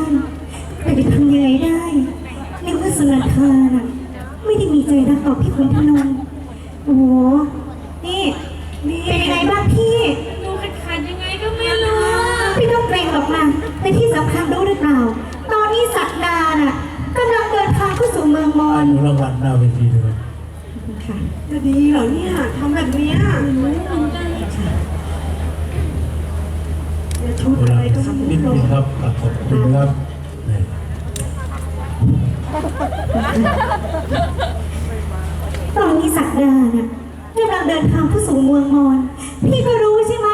านแต่ไปทำยังไงได้ในเมื่อสลัดคาอะไม่ได้มีใจรักต่อพี่คนพนมโอ้โหนี่เป็นยังไงบ้างพี่ดูขัดขันยังไงก็ไม่รู้พี่ต้องเกรงหรอกนะแต่ที่สำคัญรู้หรือเปล่า ตอนนี้สักดาน่ะกำลังเดินทางเข้าสู่เมืองมอญรางวัลหน้าเวทีเลยค่ะจะดีเหรอเนี่ยทำแบบเนี้ย ชุดอะไรกนิดนึงครับขอบคุณครับนี่ตอนนี้สักดาเนี่ยกำลังเดินทางผู้สู่เมืองมอนพี่ก็รู้ใช่ไหม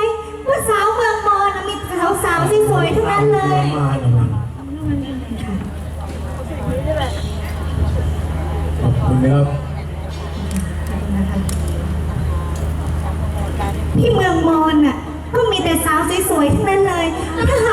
ว่าสาวเมืองมอนมีสาวสาวที่สวยทั้งนั้นเลสาวย มาหน่อยขอบคุณครับพี่เมืองมอนน่ะก็มีแต่สาวสวยทั้งนั้นเลย นะคะ